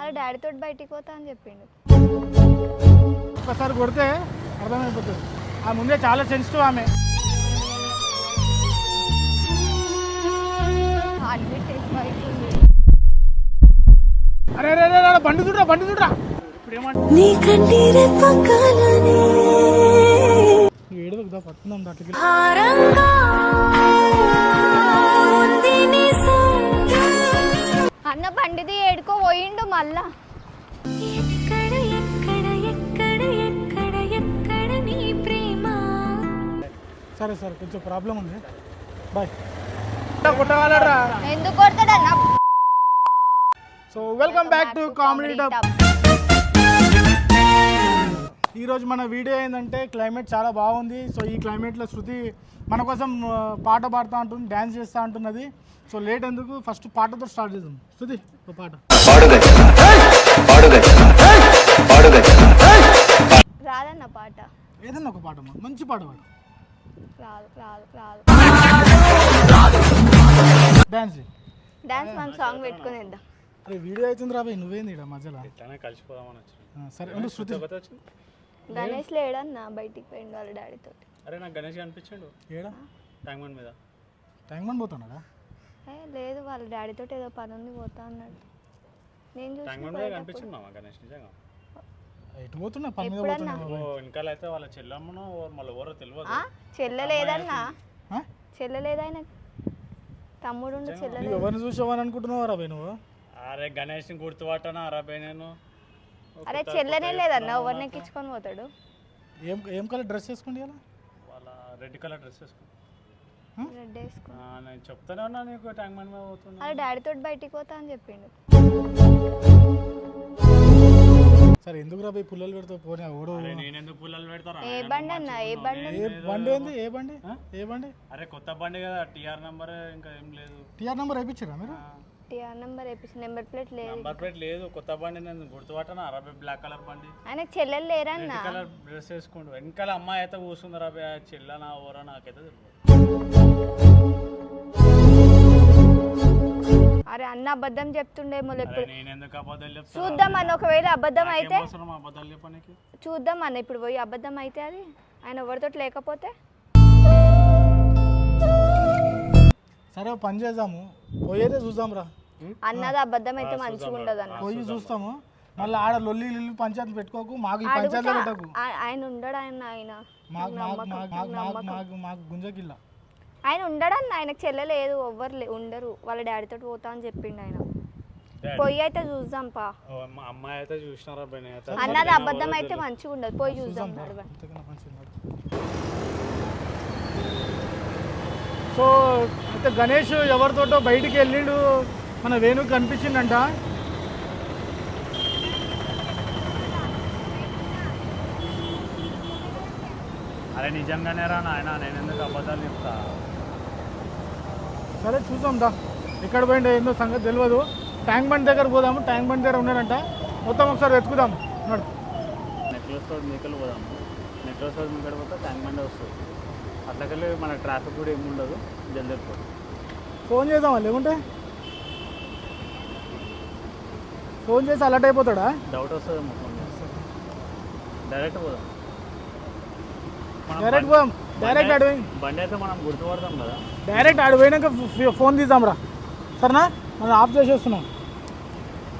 అలా డాడీ తోటి బయటికి పోతా అని చెప్పిండు. ఒక్కసారి కొడితే అర్థమైపోతుంది. ఆ ముందే చాలా సెన్సిటివ్ ఆమె. అరే అరే అరే, అరే బండి చూడరా బండి చూడరా. ఇప్పుడు ఏమంటే పట్టుకుందాం మళ్ళా. ఎక్కడ ఎక్కడ ఎక్కడ ఎక్కడ ఎక్కడ నీ ప్రేమ? సరే సరే కొంచెం ప్రాబ్లం ఉంది. బాయ్ ఎందుకు కొడతాడన్న? So welcome back to comedy dub ఈరోజు మన వీడియో ఏంటంటే క్లైమేట్ చాలా బాగుంది. సో ఈ క్లైమేట్లో శృతి మన కోసం పాట పాడుతూ ఉంటుంది డ్యాన్స్ చేస్తూ ఉంటున్నది. సో లేట్ ఎందుకు? ఫస్ట్ పాటతో స్టార్ట్ చేద్దాం. శృతి ఒక పాట. రాదన్న పాట. ఏదన్నా ఒక పాట. మంచి పాట పాడు. రాదు డ్యాన్స్ డాన్స్ మనం సాంగ్ పెట్టుకుని ఇద్దాం అరే వీడియో అవుతుంది రాబోయ్ నువ్వేంది ఇక్కడ మధ్యలో? కలిసిపోదామని సరే శృతి. గణేష్ లేడన్న బయటికి పోయిండు వాళ్ళ డాడీ తోటి. అరే నాకు గణేష్ కనిపించాడు. ఏడా? ట్యాంక్ బండ్ మీద. టైం బండ్ పోతున్నాడా ఏ లేదు వాళ్ళ డాడీ తోటి ఏదో పని ఉంది పోతా అన్నాడు. నేను ట్యాంక్ చూసి బండ్ మీద మామ గణేష్ నిజంగా? ఎటు పోతున్నా? పని మీద ఎప్పుడన్నా? పోతున్నా ఓ వెనకాల అయితే వాళ్ళ చెల్లమ్మను మళ్ళీ ఎవరో తెలియదు ఆ? చెల్లెలేదన్నా ఆ? చెల్లెలేదాయన తమ్ముడు చెల్లెలేదు నువ్వు ఎవరిని చూసావని అనుకుంటున్నావు రాబోయ్ నువ్వు? అరే గణేష్ని గుర్తుపట్టానా అరబై నేను? అరే చెల్లెనే లేదన్న ఎవరిని ఎక్కించుకొని పోతాడు? ఏం ఏం కలర్ డ్రెస్ వేసుకోండి ఇలా వాళ్ళ రెడ్ కలర్ డ్రెస్ వేసుకుని రెడ్ వేసుకో. నేను చెప్తానే ఉన్నా నీకు ట్యాంక్ బండ్ మీద పోతున్నా అలా డాడీ తోటి బయటికి పోతా అని చెప్పిండు. సరే ఎందుకు రాబోయ్ పుల్లలు పెడతావు? పోనీ ఓడో అరే నేనెందుకు పుల్లలు పెడతారా ఏ బండి అన్న ఏ బండి ఏ బండి ఏంది? ఏ బండి? ఏ బండి? అరే కొత్త బండి కదా టీఆర్ నెంబర్ ఇంకా ఏం లేదు. టీఆర్ నెంబర్ వేయించారా మీరు? టీఆర్ నెంబర్ వేపించి నెంబర్ ప్లేట్ లేదు నెంబర్ ప్లేట్ లేదు. కొత్త బండి నేను గుర్తుపట్టాను? అరబై బ్లాక్ కలర్ బండి. ఆయన చెల్లెలు లేరన్న. రెడ్ కలర్ డ్రెస్ వేసుకుంటూ వెనకాల అమ్మాయి అయితే కూర్చుంది రాబే చెల్లనా ఓరా నాకైతే తెలియదు అరే అన్న అబద్ధం చెప్తుండేమో అరే ఇప్పుడు నేను ఎందుకు అబద్ధాలు చెప్తాను చూద్దాం అన్న ఒకవేళ అబద్ధం అయితే. అవసరం అబద్ధాలు చెప్పడానికి చూద్దాం అన్న ఇప్పుడు పోయి అబద్ధం అయితే అది. ఆయన ఎవరితో లేకపోతే. సరే ఓ పని చేద్దాము. పోయేదే చూద్దాం రా అన్నది అబద్ధం అయితే మంచిగా ఉండదు అన్న పోయి చూస్తాము. మళ్ళీ ఆడ లొల్లి లిల్లి పంచాయతీ పెట్టుకోకు మాకు ఈ పంచాయతీలో పెట్టకు. ఆయన ఉండడు ఆయన ఆయన. మాకు మాకు మాకు మాకు మాకు మాకు మాకు గుంజకిల్ల. ఆయన ఉండడన్న ఆయనకు చెల్లెలేదు ఎవ్వరు లే- ఉండరు. వాళ్ళ డాడీతో పోతా అని చెప్పిండు ఆయన. పోయి అయితే చూద్దాం పా. అమ్మాయి అయితే చూసినారా అన్నది అబద్ధం అయితే మంచిగా ఉండదు. పోయి చూద్దాం. సో అయితే గణేష్ ఎవరితోటో బయటికి వెళ్ళిండు. మన వేణు కనిపించిందంట. అరే నిజంగానే రా నాయన నేను ఎందుకు అబద్ధాలు చెప్తా? సరే చూద్దాం దా. ఎక్కడ పోయిండో ఏందో సంగతి తెలియదు ట్యాంక్ బండ్ దగ్గర పోదాము ట్యాంక్ బండ్ దగ్గర ఉన్నాడంట. మొత్తం ఒకసారి వెతుకుదాం. ఉన్నాడు నెక్లెస్ రోడ్ మీకలు పోదాం నెక్లెస్ రోడ్ మీకడ పోతే ట్యాంక్ బండి వస్తుంది. అట్లకెళ్ళి మన ట్రాఫిక్ కూడా ఏమి ఉండదు జల్దీ ఫోన్ చేద్దామా లేకుంటే? ఫోన్ చేసి అలర్ట్ అయిపోతాడా? డౌట్ వస్తుంది డైరెక్ట్ పోదాం. మనం డైరెక్ట్ పోదాం. డైరెక్ట్ అడిగి బండి అయితే మనం గుర్తుపడతాం కదా. డైరెక్ట్ ఆడ పోయినాక ఫ్- ఫోన్ తీద్దాం రా. సరేనా? మనం ఆఫ్ చేసేస్తున్నాం.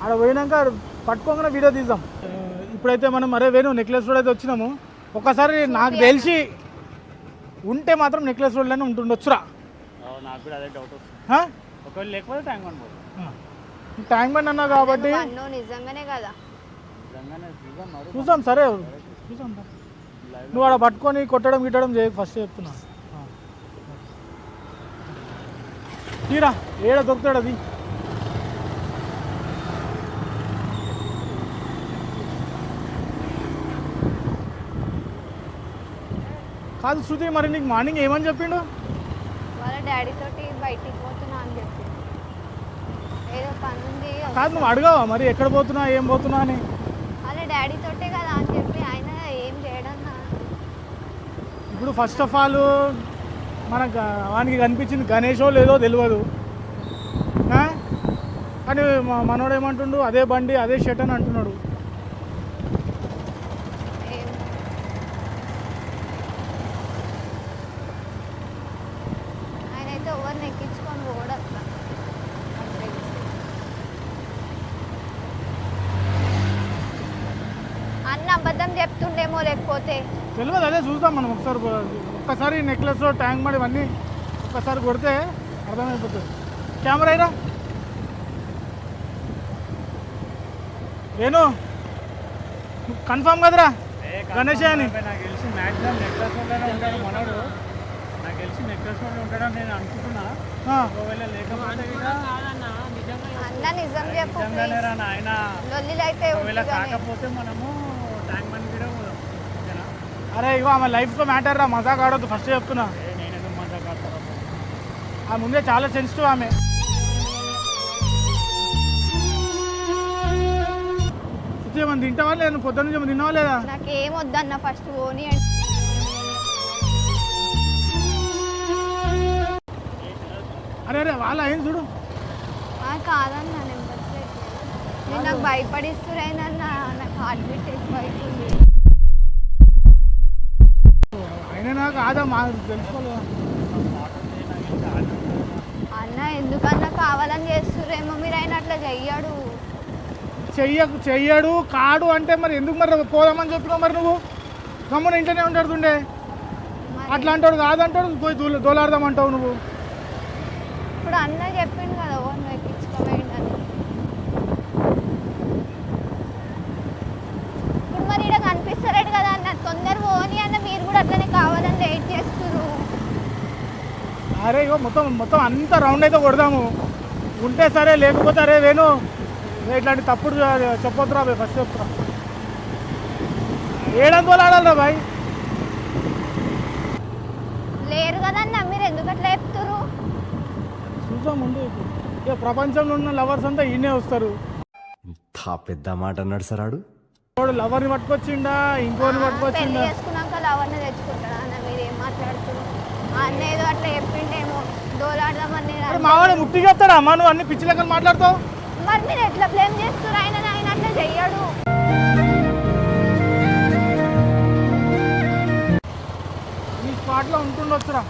ఆడ పోయినాక పట్టుకోగానే వీడియో తీద్దాం. ఇప్పుడైతే మనం అరే వేణు నెక్లెస్ రోడ్ అయితే వచ్చినాము. ఒకసారి నాకు తెలిసి ఉంటే మాత్రం నెక్లెస్ రోడ్లోనే ఉంటుండొచ్చురా. నాకు కూడా అదే డౌట్ వస్తుంది? ఒకవేళ లేకపోతే ట్యాంక్ ఆ. ట్యాంక్ బండ్ అన్నావు కాబట్టి అన్నో నిజంగానే కదా. మరి చూసాం సరే. చూసాం. నువ్వు ఆడ పట్టుకొని కొట్టడం గిట్టడం చేయ ఫస్ట్ చెప్తున్నా. తీరా ఏడ దొరుకుతాడు అది? కాదు శృతి మరి నీకు మార్నింగ్ ఏమని చెప్పిండు? వాళ్ళ డాడీ తోటి బయటికి చెప్పి ఏదో పని ఉంది కాదు నువ్వు అడగావా మరి? ఎక్కడ పోతున్నా ఏం పోతున్నా అని? వాళ్ళ డాడీ తోటే కదా అని చెప్పి ఆయన ఏం చేయడన్నా ఇప్పుడు ఫస్ట్ ఆఫ్ ఆల్ మనకు వానికి కనిపించింది గణేషో లేదో తెలియదు? కానీ మనోడు ఏమంటుండు? అదే బండి అదే షర్ట్ అని అంటున్నాడు ఏం ఆయన అయితే ఎవరిని ఎక్కించుకొని పోడు అట్లా నాకు తెలుసు. అన్న అబద్ధం చెప్తుండేమో లేకపోతే తెలియదు అదే చూద్దాం మనం ఒకసారి ఒక్కసారి నెక్లెస్ ట్యాంక్ మరి ఇవన్నీ ఒక్కసారి కొడితే అర్థమైపోతుంది. కెమెరా అయినా? వేణు కన్ఫామ్ కదరా? గణేష్ అని. నాకు తెలిసి మ్యాక్సిమం నెక్లెస్ ఉంటాడు మనోడు. నాకు తెలిసి నెక్లెస్ ఉంటాడని నేను అనుకుంటున్నా. ఒకవేళ లేకపోతే నిజంగానే రా ఒకవేళ. కాకపోతే మనము ట్యాంక్ బండ్ కూడా పోదాం ఓకేనా అరే ఇగో ఆమె లైఫ్తో మ్యాటర్ రా మజాక్ ఆడొద్దు ఫస్ట్ చెప్తున్నా. ఆ ముందే చాలా సెన్సిటివ్ ఆమె. ఏమన్నా తింటావా లేదా? పొద్దున్న నుంచి ఏమన్నా తిన్నావా లేదా? నాకేం వద్దన్న ఫస్ట్ పోనీ అంటే అరే అరే వాళ్ళ ఏం చూడు. కాదన్న నేను నాకు భయపడిస్తురైనన్న నాకు హార్ట్ బీట్ ఎక్కువ అవుతుంది అయినా నాకు కాదా మా తెలుసుకోలేదు? అన్న ఎందుకన్నా కావాలని చేస్తురేమో మీరు ఆయన అట్లా చెయ్యడు. చెయ్యకు చెయ్యడు కాడు అంటే మరి ఎందుకు మరి పోదామని చెప్పినావు మరి నువ్వు? గమ్మున ఇంట్లోనే ఉంటాడుతుండే అట్లా అంటాడు కాదంటాడు పోయి దూల దోలాడదామంటావు నువ్వు. ఇప్పుడు అన్న చెప్పిండు కదా ఓ నువ్వు ఎక్కించుకోవేయండి ఇప్పుడు మరి ఇక్కడ కనిపిస్తలేడు కదా అన్న తొందర పోని అన్న మీరు కూడా అట్లనే కావాలని వెయిట్ చేస్తున్నారు అరే ఇగో మొత్తం మొత్తం అంతా రౌండ్ అయితే కొడదాము. ఉంటే సరే లేకపోతే అరే వేణు. ఇట్లాంటి తప్పుడు చెప్పొద్దురా బాయ్ ఫస్ట్ చెప్తురా ఏడంతోలు ఆడాలరా బాయ్ లేరు కదన్న మీరు ఎందుకు అట్లా చెప్తురు చూద్దాం ముందు ఇక ప్రపంచంలో ఉన్న లవర్స్ అంతా ఈయనే వస్తారు. ఇంత పెద్ద మాట అన్నాడు సార్ ఆడు. వాడు లవర్ని పట్టుకొచ్చిండా ఇంకోని పట్టుకొచ్చిండా? చేసుకున్నాక లవర్ని తెచ్చుకుంటాడా అన్న మీరు ఏం మాట్లాడుతున్నారు ఆ అన్న ఏదో అట్లా చెప్పిండేమో దోలాడదామని నేను ముట్టి చెప్తాడా? అమ్మా నువ్వు అన్ని పిచ్చి లెక్కలు మాట్లాడుతావు? మరి మీరు ఎట్లా బ్లేమ్ చేస్తున్నారు ఆయన ఆయన అట్లా చెయ్యడు. నీ స్పాట్లో ఉంటుండొచ్చురా.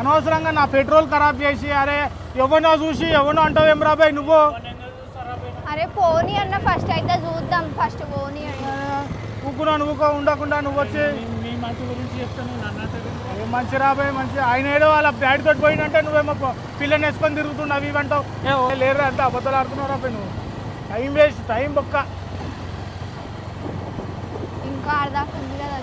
అనవసరంగా నా పెట్రోల్ ఖరాబ్ చేసి అరే ఎవరినో చూసి ఎవరినో అంటావు ఏం రాబాయ్ నువ్వు? అరే పోనీ అన్న ఫస్ట్ అయితే చూద్దాం ఫస్ట్ పోనీ అని. ఊకున్నా నువ్వుకో ఉండకుండా నువ్వు వచ్చి మంచి గురించి చెప్తాను నన్ను అంటే ఏం మంచి రాబాయ్ మంచి ఆయన ఏడో వాళ్ళ డాడీ తోటి పోయినంటే నువ్వేమో పో- పిల్లని వేసుకొని తిరుగుతున్నావు అవి ఇవంటావు లేరు అంత అబద్ధాలు ఆడుతున్నావు రాబాయ్ నువ్వు. టైం వేస్ట్ టైం బొక్క. ఇంకా అర్ధాకు ఉంది కదా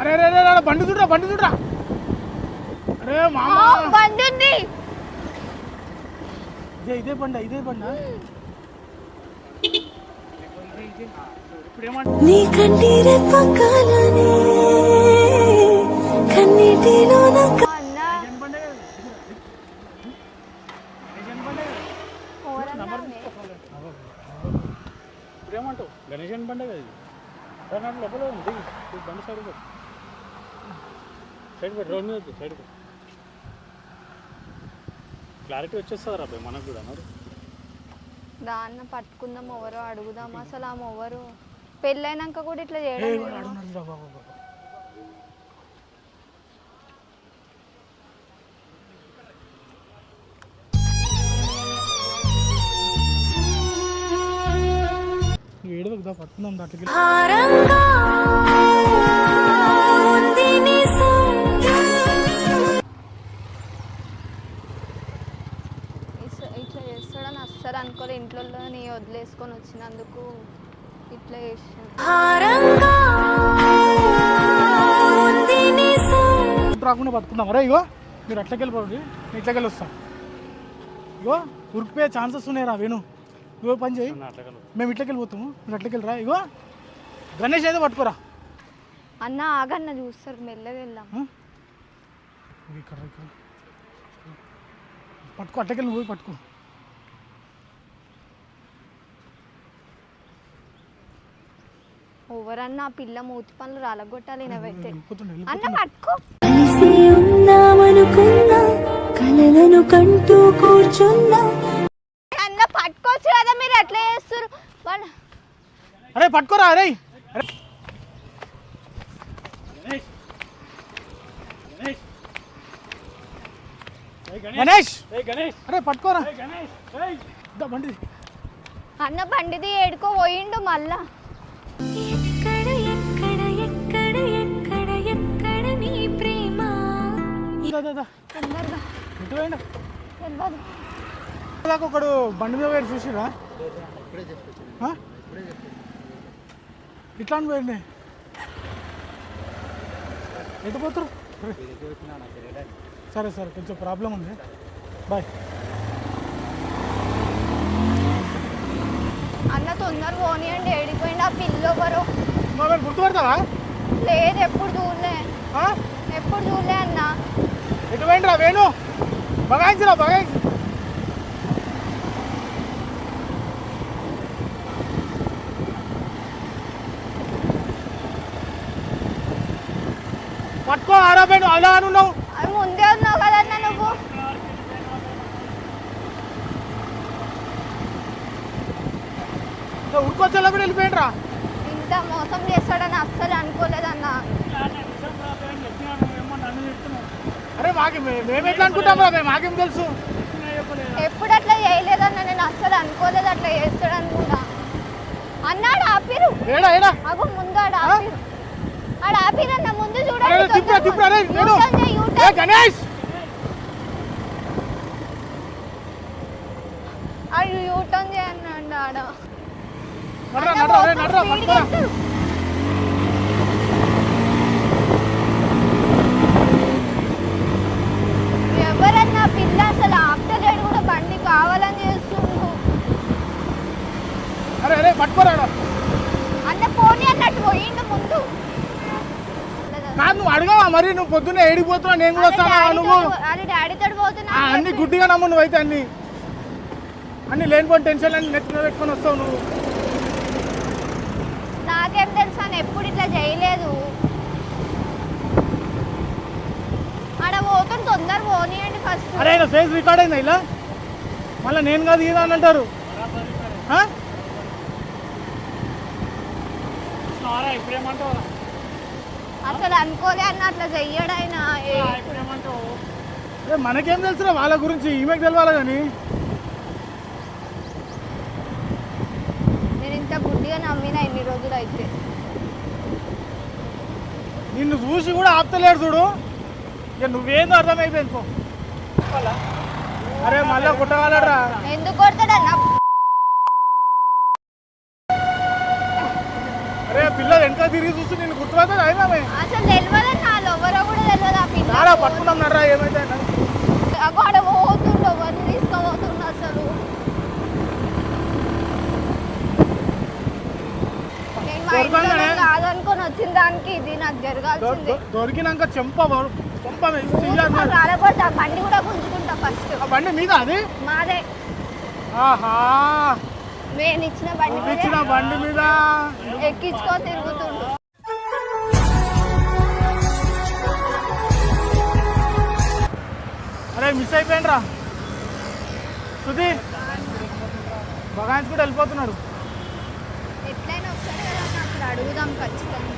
అరే అరే, బండి చూడరా బండి చూడరా. అరే మామ. బండి ఉంది. ఇదే ఇదే బండ ఇదే బండ. నీ కంటిరే పక్కలనే కన్నీటిలోన అన్న ఓరన్నా ఉంది. ఇప్పుడు ఏమంటావు గణేషన్ కదా ఇది. లోపల ఉంది. బండి సైడ్ సైడ్ పెట్టు రోడ్ మీద సైడ్ పెట్టు. క్లారిటీ వచ్చేస్తుంది రా అబ్బాయి మనకు కూడా మరి. దాన్న పట్టుకుందాం ఎవరో అడుగుదాం. అసలు ఆమె ఎవరు? పెళ్ళైనాక కూడా ఇట్లా చేయడం లేదు. పట్టుకుందాం భారంగా నీ వదిలేసుకొని వచ్చినందుకు ఇట్లా చేసాను. రాకుండా పట్టుకుందాం అరే ఇగో మీరు అట్లకెళ్ళి పోండి. నేను ఇట్లకెళ్ళి వస్తాం. ఇగో ఉరికిపోయే ఛాన్సెస్ ఉన్నాయి రా వేణు. ఇగో పని చేయి. మేము ఇట్లకెళ్ళి పోతాము. మీరు అట్లకెళ్ళి రా. ఇగో గణేష్ అయితే పట్టుకోరా. అన్న ఆగన్న చూస్తారు మెల్లగా వెళ్దాం. ఇక్కడ. రా, పట్టుకో అట్లకెళ్ళి పోయి పట్టుకో. ఎవరన్నా పిల్ల మూతి పనులు రాలగొట్టాలి వెళ్ళిపోతుండే అన్న పట్టుకో. కలిసి ఉందామనుకున్నా కలలను కంటూ కూర్చున్నా. అన్న పట్టుకోవచ్చు కదా మీరు ఎట్లా చేస్తారు అరే పట్టుకోరా అరే. గణేష్ గణేష్. అరే పట్టుకోరా. గణేష్ ఇద్దా బండి అన్న బండిది ఏడుకో పోయిండు మళ్ళా. దా. తొందరగా పోయిండు. తెలియదు దాకా ఒకడు బండి మీద పోయి చూసిరా ఇట్లా పోయింది ఎటు పోతారు? సరే సరే కొంచెం ప్రాబ్లం ఉంది. బాయ్. అన్న తొందర పోనీయండి ఏడిపోయిండు ఆ పిల్ల మరి గుర్తుపడతావా? లేదు ఎప్పుడు చూడలే? ఎప్పుడు చూడలే అన్న. ఎటు పోయిండ్రా వేణు. బగాయించిరా బగాయించి పట్టుకో ఆరా వేణు. అలా అని ఉన్నావు. అది ముందే ఉన్నావు కదన్న నువ్వు? ఉరుకొచ్చేలా కూడా వెళ్ళిపోయిండ్రా. ఇంత మోసం చేస్తాడని అస్సలు అనుకోలేదన్న. అరే మాకి మేము ఎట్లా అనుకుంటాం రా మాకేం తెలుసు? ఎప్పుడు అట్లా చేయలేదన్న నేను అస్సలు అనుకోలేదు అట్లా చేస్తాడని కూడా. అన్నాడు ఆపిరు. ఏడా ఏడా? అగో ముందు ఆడ ఆపిరు. ఆడ ఆపిరన్న ముందు చూడండి తిప్పురా తిప్పురా అరే ఏ. గణేష్! ఆడు యూటర్న్ చేయన్నాడు ఆడ. నడరా నడరా నడరా పట్టుకోరా ఎవరన్నా పిల్ల అసలు ఆపుతలేడు కూడా బండి కావాలని చేస్తుండు అన్న పోనీ అన్నట్టు పోయిండు ముందు. కాదు నువ్వు అడగవా మరి? నువ్వు పొద్దున్నే ఏడిపోతున్నావు నేను కూడా వస్తానా? నువ్వు? అది డాడీతో పోతున్నా అన్ని గుడ్డిగా నమ్ము నువ్వైతే అన్ని. అన్ని లేనిపోయిన టెన్షన్ అన్ని నెత్తి మీద పెట్టుకొని వస్తావు నువ్వు. నాకేం తెలుసు అని ఎప్పుడు ఇట్లా చేయలేదు. ఆడ పోతుంది తొందర పోనీయండి ఫస్ట్ అరే ఫేస్ రికార్డ్ అయిందా ఇలా? మళ్ళీ నేను కాదు ఈయన అని అంటారు ఆ? ఇప్పుడేమంటావు అసలు అనుకోలే అన్న అట్లా చెయ్యడైనా మనకేం తెలుసురా వాళ్ళ గురించి? ఈమెకు తెలవాలి కానీ నేను ఇంత గుడ్డిగా నమ్మిన ఇన్ని రోజులు అయితే నిన్ను చూసి కూడా ఆపుతలేడు చూడు. ఇక నువ్వేందో అర్థమైపోయింది పో. అరే మళ్ళీ కుట్టగలరా ఎందుకు కొడతాడన్న అరే తిరిగి చూసి నిన్ను గుర్తుపడుతుంది అయినా అసలు తెలియదు కూడా తెలియదు ఆ పిల్ల. రారా పట్టుకుందాం నర్రా ఏమైతే పోతుండు తీసుకోబోతుండు అసలు. నేను? కాదనుకొని వచ్చిన దానికి ఇది నాకు జరగాల్సిందే. దొరికినాక చెంప చెంప బండి కూడా గుంజుకుంటా ఫస్ట్ బండి మీద అది? మాదే. ఆహా. నేను ఇచ్చిన బండి ఇచ్చిన బండి మీద? ఎక్కించుకో తిరుగుతుండు అరే మిస్ రా శృతి బగాన్స్ కూడా వెళ్ళిపోతున్నాడు. ఎట్లయినా ఒకసారి అడుగుదాం ఖచ్చితంగా.